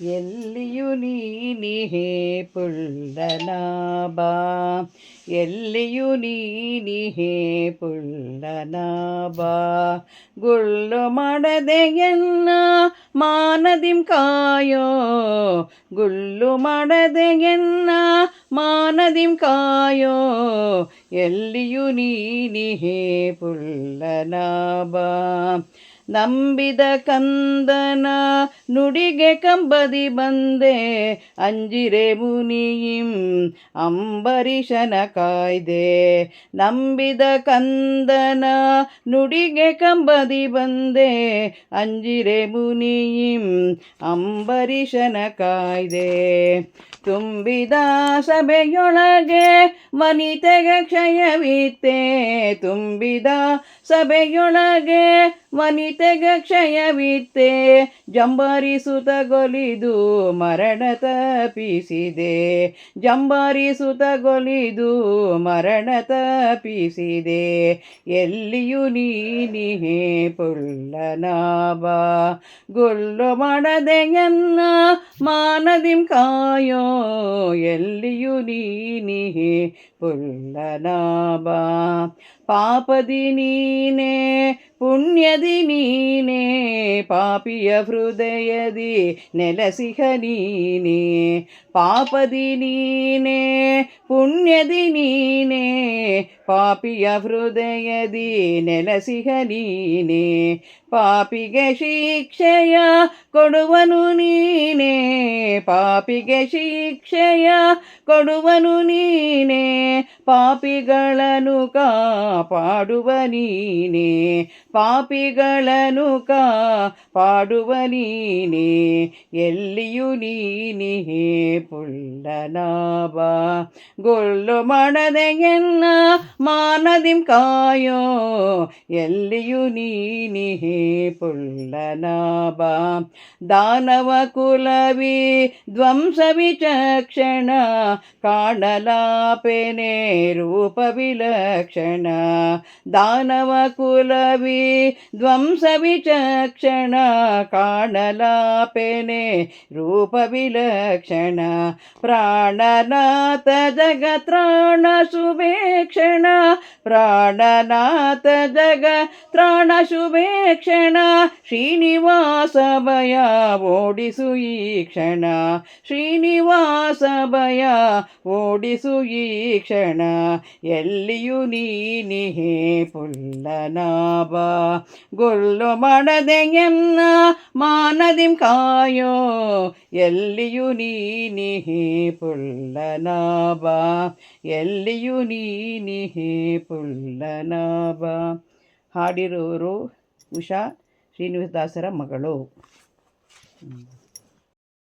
ಎಲ್ಲಿಯೂ ನೀನಿಹೇ ಪುಲ್ಲನಾಬಾ ಎಲ್ಲಿಯೂ ನೀನಿಹೇ ಪುಲ್ಲನಾಬಾ ಗುಳ್ಳು ಮಾಡದೆ ಎನ್ನ ಮಾನದಿಂ ಕಾಯೋ ಗುಳ್ಳು ಮಾಡದೆ ಎನ್ನ ಮಾನದಿಂ ಕಾಯೋ ಎಲ್ಲಿಯೂ ನೀನಿಹೇ ಪುಲ್ಲನಾಬಾ ನಂಬಿದ ಕಂದನ ನುಡಿಗೆ ಕಂಬದಿ ಬಂದೆ. ಅಂಜಿರೆ ಮುನಿಯಿಂ ಅಂಬರೀಷನ ಕಾಯ್ದೆ. ನಂಬಿದ ಕಂದನ ನುಡಿಗೆ ಕಂಬದಿ ಬಂದೆ. ಅಂಜಿರೆ ಮುನಿಯಿಂ ಅಂಬರೀಷನ ಕಾಯ್ದೆ. ತುಂಬಿದ ಸಭೆಯೊಳಗೆ ಮನಿತೆಗೆ ಕ್ಷಯವಿತ್ತೆ. ತುಂಬಿದ ಸಭೆಯೊಳಗೆ ವನಿತೆಗೆ ಕ್ಷಯವಿತ್ತೆ ಜಂಬಾರಿಸುತ್ತಗೊಲಿದು ಮರಣ ತಪಿಸಿದೆ ತಪ್ಪಿಸಿದೆ ಜಂಬಾರಿಸುತ್ತಗೊಲಿದು ಮರಣ ತಪಿಸಿದೆ ಎಲ್ಲಿಯೂ ನೀನಿಹೆ ಪುಲ್ಲನಾಬ ಗೊಲ್ಲು ಮಾಡದೆ ಎನ್ನ ಮಾನದಿಂ ಕಾಯೋ, ಎಲ್ಲಿಯೂ ನೀನಿಹೆ ಪುಲ್ಲನಾಬ ಪಾಪದಿ ನೀನೇ ಪುಣ್ಯದಿ ನೀನೇ ಪಾಪಿಯ ಹೃದಯದಿ ನೆಲಸಿಹ ನೀನೇ ಪಾಪದಿ ನೀನೇ ಪುಣ್ಯದಿ ನೀನೇ ಪಾಪಿಯ ಹೃದಯದಿ ನೆಲಸಿಹ ನೀನೇ ಪಾಪಿಗೆ ಶಿಕ್ಷೆಯ ಕೊಡುವನು ನೀನೇ. ಪಾಪಿಗೆ ಶಿಕ್ಷೆಯ ಕೊಡುವನು ನೀನೇ. ಪಾಪಿಗಳನ್ನು ಕಾಪಾಡುವ ನೀನೇ. ಪಾಪಿಗಳನ್ನು ಕಾಪಾಡುವ ನೀನೇ. ಎಲ್ಲಿಯೂ ನೀನಿಹೇ ಪುಲ್ಲನಾಬ ಗೊಲ್ಲು ಮಾಡದೆ ಎನ್ನ ಮಾನದಿಂ ಕಾಯೋ. ಎಲ್ಲಿಯೂ ನೀನಿಹೇ పుల్లనాభా దానవకులవి ధ్వంస విచక్షణ కాణలాపెనే రూప విలక్షణ దానవకులవి ధ్వంస విచక్షణ కాణలాపెనే రూప విలక్షణ ప్రాణనాథ జగత్రాణ శుభేక్షణ ప్రాణనాథ జగ ಪ್ರಾಣನಾಥ ಜಗ ತ್ರಾಣ ಶುಭೇಕ್ಷಣ ಶ್ರೀನಿವಾಸ ಭಯ ಓಡಿಸು ಈ ಕ್ಷಣ ಶ್ರೀನಿವಾಸ ಭಯ ಓಡಿಸು ಈ ಕ್ಷಣ ಎಲ್ಲಿಯೂ ನೀನಿಹೇ ಪುಲ್ಲನಾಭ ಗೊಲ್ಲು ಮಾಡದೆ ಎನ್ನ ಮಾನದಿಂ ಕಾಯೋ ಎಲ್ಲಿಯೂ ನೀನಿಹೇ ಪುಲ್ಲನಾಭ ಎಲ್ಲಿಯೂ ನೀನಿಹೇ ಪುಲ್ಲನಾಭ ಹಾಡಿರೋರು ಉಷಾ ಶ್ರೀನಿವಾಸದಾಸರ ಮಗಳು.